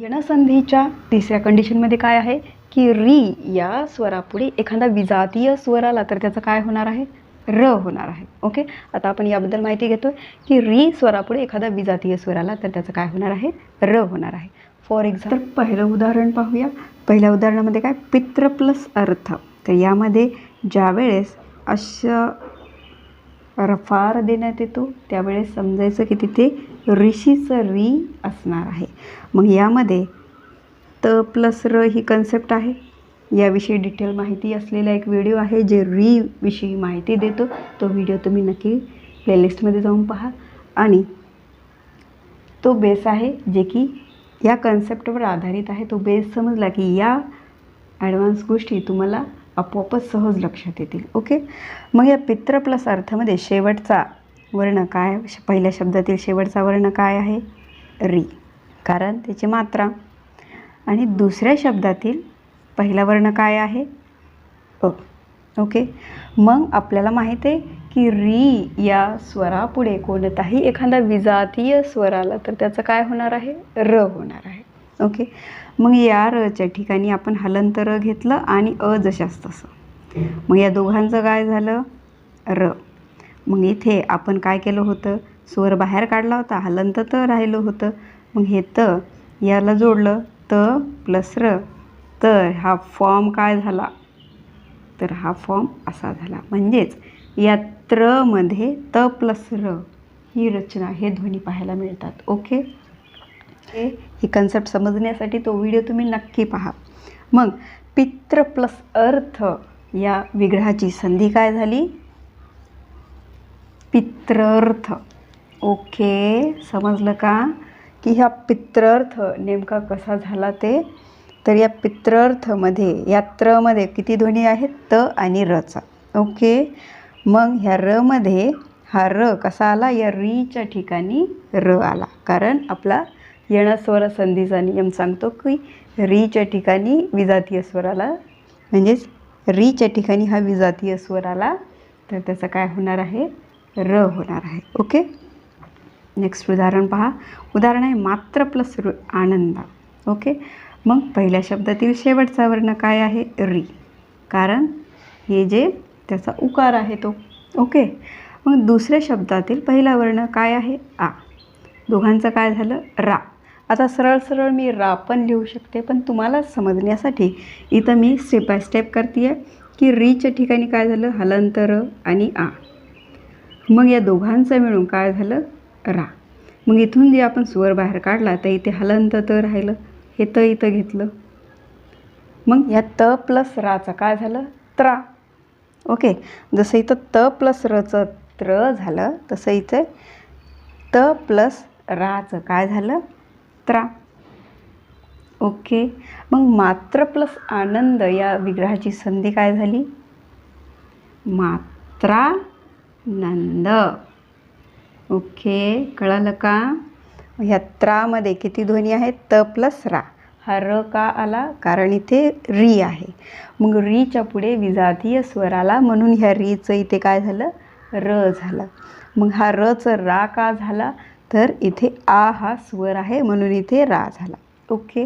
यणसंधीच्या तिसऱ्या कंडिशनमध्ये काय आहे? की री या स्वरापुढे एखादा विजातीय स्वर आला तर त्याचं काय होणार आहे? र होणार आहे. ओके आता आपण याबद्दल माहिती घेतो की री स्वरापुढे एखादा विजातीय स्वर आला तर त्याचं काय होणार आहे? र होणार आहे. फॉर एक्झाम्पल पहिलं उदाहरण पाहूया. पहिल्या उदाहरणामध्ये काय? पित्र प्लस अर्थ. तर यामध्ये ज्यावेळेस अशा रफार देण्यात येतो. त्यावेळेस समजायचं की तिथे ऋषीचं री असणार आहे. मग यामध्ये त प्लस र ही कन्सेप्ट आहे. याविषयी डिटेल माहिती असलेला एक व्हिडिओ आहे जे री विषयी माहिती देतो. तो व्हिडिओ तुम्ही नक्की प्लेलिस्टमध्ये जाऊन पहा. आणि तो बेस आहे जे की या कन्सेप्टवर आधारित आहे. तो बेस समजला की या ॲडव्हान्स गोष्टी तुम्हाला आपोआपच सहज लक्षात येतील. ओके? मग या पित्र प्लस अर्थामध्ये शेवटचा वर्ण काय? पहिल्या शब्दातील शेवटचा वर्ण काय आहे? री. कारण त्याची मात्रा. आणि दुसऱ्या शब्दातील पहिला वर्ण काय आहे? अ. ओके? मग आपल्याला माहीत आहे की री या स्वरापुढे कोणताही एखादा विजातीय स्वर आला तर त्याचं काय होणार आहे? र होणार आहे. ओके? मग या रच्या ठिकाणी आपण हलंतर घेतलं आणि अ जशास तसं मग या दोघांचं काय झालं? र. मग इथे आपण काय केलं होतं? स्वर बाहेर काढला होता हलंत तर राहिलं होतं. मग हे त याला जोडलं. त प्लस र. तर हा फॉर्म काय झाला? तर हा फॉर्म असा झाला. म्हणजेच या त्रमध्ये त प्लस र ही रचना हे ध्वनी पाहायला मिळतात. ओके? हे ही कन्सेप्ट समजण्यासाठी तो व्हिडिओ तुम्ही नक्की पहा. मग पित्र प्लस अर्थ या विग्रहाची संधी काय झाली? पित्रर्थ ओके समजलं का? की ह्या पित्रर्थ नेमका कसा झाला ते? तर या पित्रर्थमध्ये या त्रमध्ये किती ध्वनी आहेत? त आणि रचा ओके? मग ह्या रमध्ये हा र कसा आला? या रीच्या ठिकाणी र आला. कारण आपला यणस्वर संधीचा नियम सांगतो की रीच्या ठिकाणी विजातीय स्वराला म्हणजेच रीच्या ठिकाणी हा विजातीय स्वर आला तर त्याचं काय होणार आहे? र होणार आहे. ओके? नेक्स्ट उदाहरण पहा. उदाहरण आहे मात्र प्लस रु आनंदा. ओके? मग पहिल्या शब्दातील शेवटचा वर्ण काय आहे? री. कारण हे जे त्याचा उकार आहे तो. ओके? मग दुसऱ्या शब्दातील पहिला वर्ण काय आहे? आ. दोघांचं काय झालं? रा. आता सरळ सरळ मी रा पण लिहू शकते पण तुम्हाला समजण्यासाठी इथं मी स्टेप बाय स्टेप करते आहे की रीच्या ठिकाणी काय झालं? हलंतर आणि आ. मग या दोघांचं मिळून काय झालं? रा. मग इथून जे आपण स्वर बाहेर काढला तर इथे हलंत तर राहिलं. हे त इथं घेतलं. मग या त प्लस राचं काय झालं? त्रा. ओके. जसं इथं त प्लस रचं त्र झालं तसं इथे त प्लस राचं काय झालं? त्रा ओके. मग मात्र प्लस आनंद या विग्रहाची संधी काय झाली? मात्रा नंद. ओके. कळालं का? ह्या त्रामध्ये किती ध्वनी आहेत? त प्लस रा. हा र का आला? कारण इथे री आहे. मग रीच्या पुढे विजातीय स्वर आला. म्हणून ह्या रीचं इथे काय झालं? र झालं. मग हा रचं रा का झाला? तर इथे आ हा स्वर आहे म्हणून इथे रा झाला. ओके?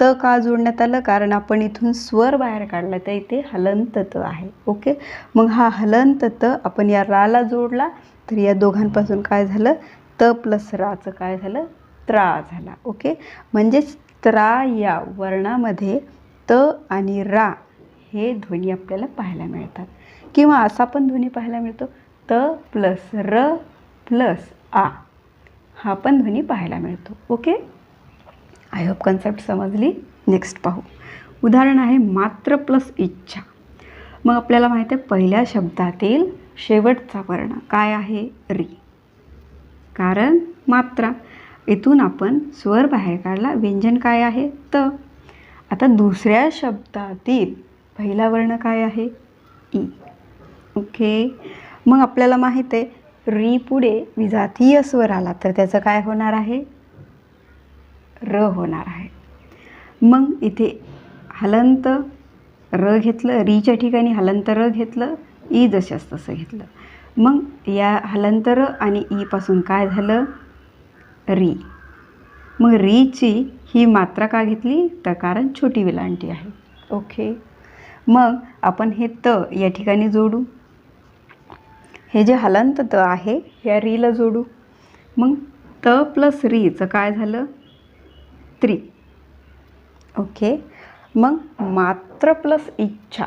त का जोडण्यात आलं? कारण आपण इथून स्वर बाहेर काढला तर इथे हलंत त आहे. ओके? मग हा हलंत त आपण या राला जोडला तर या दोघांपासून काय झालं? त प्लस राचं काय झालं? त्रा झाला. ओके? म्हणजेच त्रा या वर्णामध्ये त आणि रा हे ध्वनी आपल्याला पाहायला मिळतात. किंवा असा पण ध्वनी पाहायला मिळतो. त प्लस र प्लस आ. हा पण ध्वनी पाहायला मिळतो. ओके आय होप कन्सेप्ट समजली. नेक्स्ट पाहू. उदाहरण आहे मात्र प्लस इच्छा. मग आपल्याला माहिती आहे पहिल्या शब्दातील शेवटचा वर्ण काय आहे? री. कारण मात्रा. इथून आपण स्वर बाहेर काढला व्यंजन काय आहे? त. आता दुसऱ्या शब्दातील पहिला वर्ण काय आहे? ई. ओके मग आपल्याला माहीत आहे री पुढे विजातीय स्वर आला तर त्याचं काय होणार आहे? र होणार आहे. मग इथे हलंत र घेतलं रीच्या ठिकाणी हलंत र घेतलं ई जशास तसं घेतलं. मग या हलंत र आणि ईपासून काय झालं? री. मग रीची ही मात्रा का घेतली? तर कारण छोटी विलांटी आहे. ओके. मग आपण हे त या ठिकाणी जोडू. हे जे हलंत त आहे या रीला जोडू. मग त प्लस रीचं काय झालं? त्री. ओके. मग मात्र प्लस इच्छा.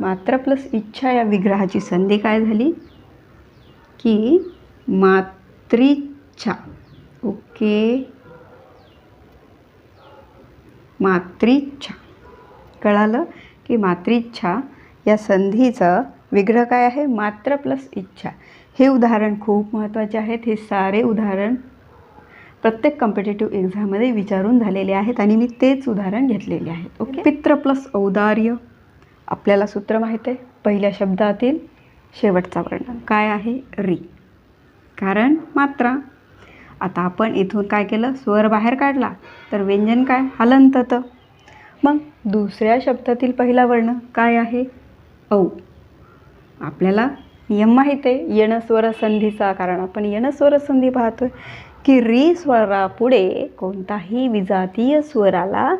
मात्र प्लस इच्छा या विग्रहाची संधी काय झाली? की मात्रिच्छा. ओके. मात्रिच्छा. कळालं? की मात्रिच्छा या संधीचं विग्रह काय आहे? मात्र प्लस इच्छा. हे उदाहरण खूप महत्त्वाचे आहेत. हे सारे उदाहरण प्रत्येक कॉम्पिटेटिव्ह एक्झाममध्ये विचारून झालेले आहेत आणि मी तेच उदाहरण घेतलेले आहेत. ओके पित्र प्लस औदार्य. आपल्याला सूत्र माहीत आहे. पहिल्या शब्दातील शेवटचा वर्ण. काय आहे? री. कारण मात्रा. आता आपण इथून काय केलं? स्वर बाहेर काढला. तर व्यंजन काय? हलंतत. मग दुसऱ्या शब्दातील पहिला वर्ण काय आहे? औ. आपल्याला यम माहीत आहे यणस्वर संधीचा कारण. आपण यणस्वर संधी पाहतोय की री स्वरापुढे कोणताही विजातीय स्वर आला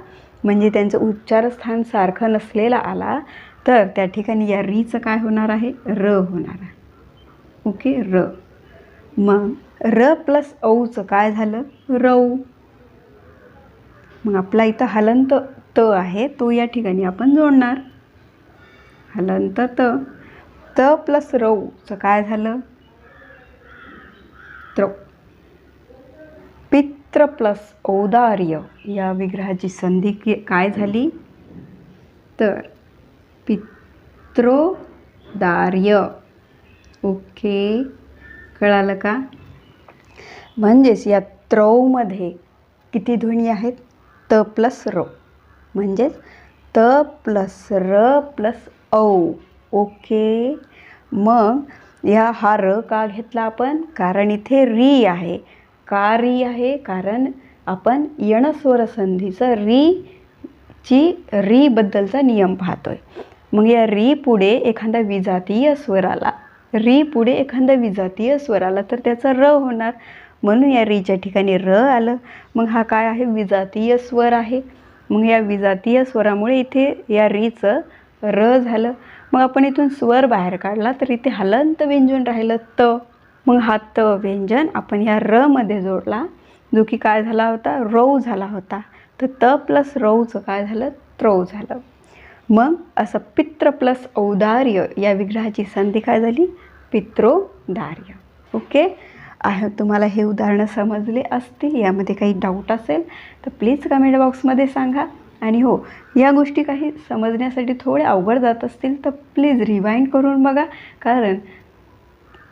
म्हणजे त्यांचं उच्चारस्थान सारखं नसलेला आला तर त्या ठिकाणी या रीचं काय होणार आहे? र होणार आहे. ओके? र. मग र प्लस औचं काय झालं? रौ. मग आपला इथं हलंत त आहे तो या ठिकाणी आपण जोडणार. हलंत त. त प्लस रौचं काय झालं? त्रौ. पित्र प्लस औदार्य या विग्रहाची संधी की काय झाली? तर पित्रोदार्य. ओके. कळालं का? म्हणजेच या त्रौमध्ये किती ध्वनी आहेत? त प्लस र म्हणजेच त प्लस र प्लस औ. ओके. मग या हा र का घेतला आपण? कारण इथे री आहे. का री आहे? कारण आपण यणस्वर संधीचं री ची रीबद्दलचा नियम पाहतोय. मग या री पुढे एखादा विजातीय स्वर आला. री पुढे एखादा विजातीय स्वर आला तर त्याचा र होणार. म्हणून या रीच्या ठिकाणी र आलं. मग हा काय आहे? विजातीय स्वर आहे. मग या विजातीय स्वरामुळे इथे या रीचं र झालं. मग आपण इथून स्वर बाहेर काढला तर इथे हलंत व्यंजन राहिलं त. मग हा त व्यंजन आपण या रमध्ये जोडला. जो की काय झाला होता? रौ झाला होता. तर त प्लस रौचं काय झालं? त्रौ झालं. मग असं पित्र प्लस औदार्य या विग्रहाची संधी काय झाली? पित्रोदार्य. ओके? आहे तुम्हाला हे उदाहरणं समजले असतील यामध्ये काही डाऊट असेल तर प्लीज कमेंट बॉक्समध्ये सांगा. आणि हो या गोष्टी काही समजण्यासाठी थोडे अवघड जात असतील तर प्लीज रिवाइंड करून बघा. कारण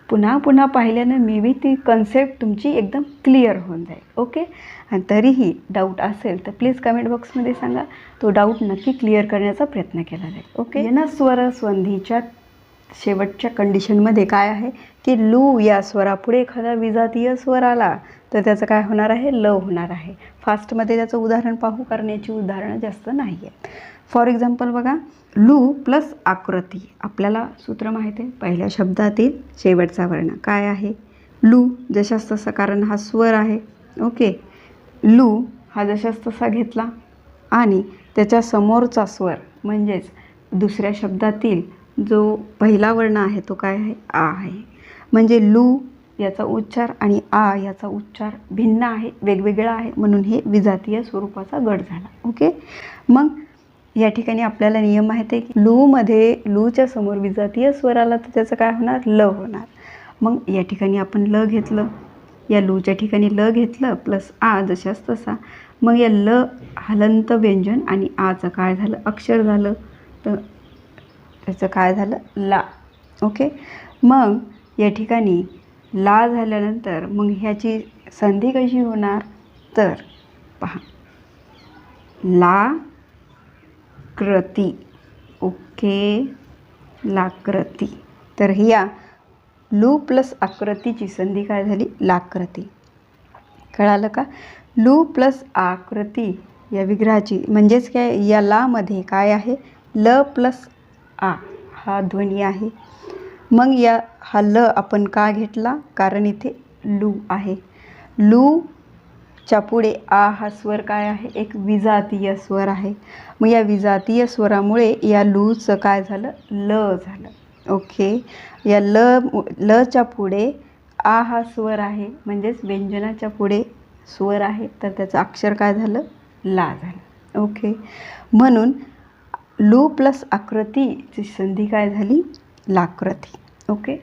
पुन्हा पुन्हा पाहिल्यानं मे बी ती कन्सेप्ट तुमची एकदम क्लिअर होऊन जाईल ओके आणि तरीही डाऊट असेल तर प्लीज कमेंट बॉक्समध्ये सांगा. तो डाऊट नक्की क्लिअर करण्याचा प्रयत्न केला जाईल ओके ना स्वर संधीच्या शेवटच्या कंडिशनमध्ये काय आहे? की लू या स्वरापुढे एखादा विजातीय स्वर आला तर त्याचं काय होणार आहे? ल होणार आहे. फास्टमध्ये त्याचं उदाहरण पाहू कारण याची उदाहरणं जास्त नाही आहेत फॉर एक्झाम्पल बघा लू प्लस आकृती. आपल्याला सूत्र माहीत आहे. पहिल्या शब्दातील शेवटचा वर्ण काय आहे? लू जशास तसा कारण हा स्वर आहे. ओके. लू हा जशास तसा घेतला आणि त्याच्या समोरचा स्वर म्हणजेच दुसऱ्या शब्दातील जो पहिला वर्ण आहे तो काय आहे? आ आहे. म्हणजे लू याचा उच्चार आणि आ याचा उच्चार भिन्न आहे वेगवेगळा आहे म्हणून हे विजातीय स्वरूपाचा गट झाला. ओके मग या ठिकाणी आपल्याला नियम माहीत आहे की लूमध्ये लूच्या समोर विजातीय स्वर आला तर त्याचं काय होणार? ल होणार. मग या ठिकाणी आपण ल घेतलं. या लूच्या ठिकाणी ल घेतलं प्लस आ जशाच तसा. मग या ल हलंत व्यंजन आणि आचं काय झालं? अक्षर झालं. तर त्याचं काय झालं? ला. ओके मग या ठिकाणी ला झाल्यानंतर मग ह्याची संधी कशी होणार? तर पहा. ला कृती. ओके. लाकृती तर ह्या लू प्लस आकृतीची संधी काय झाली? लाकृती कळालं का? लू प्लस आकृती या विग्रहाची म्हणजेच काय? या लामध्ये काय आहे? ल प्लस आ. हा ध्वनी आहे. मग या हा ल आपण का घेतला? कारण इथे लू आहे. लूच्या च्या पुढे आ हा स्वर काय आहे? एक विजातीय स्वर आहे. मग या विजातीय स्वरामुळे या लूचं काय झालं? ल झालं. ओके. या ल लच्या पुढे आ हा स्वर आहे. म्हणजेच व्यंजनाच्या पुढे स्वर आहे. तर त्याचं अक्षर काय झालं? ला झालं. ओके. म्हणून लू प्लस आकृतीची संधी काय झाली? लाकृती ओके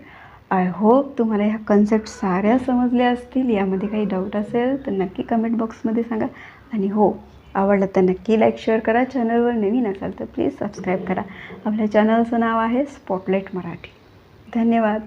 आय होप तुम्हाला ह्या कन्सेप्ट साऱ्या समजल्या असतील. यामध्ये काही डाऊट असेल तर नक्की कमेंट बॉक्समध्ये सांगा. आणि हो आवडलं तर नक्की लाईक शेअर करा. चॅनलवर नवीन असाल तर प्लीज सबस्क्राईब करा. आपल्या चॅनलचं नाव आहे स्पॉटलाईट मराठी. धन्यवाद.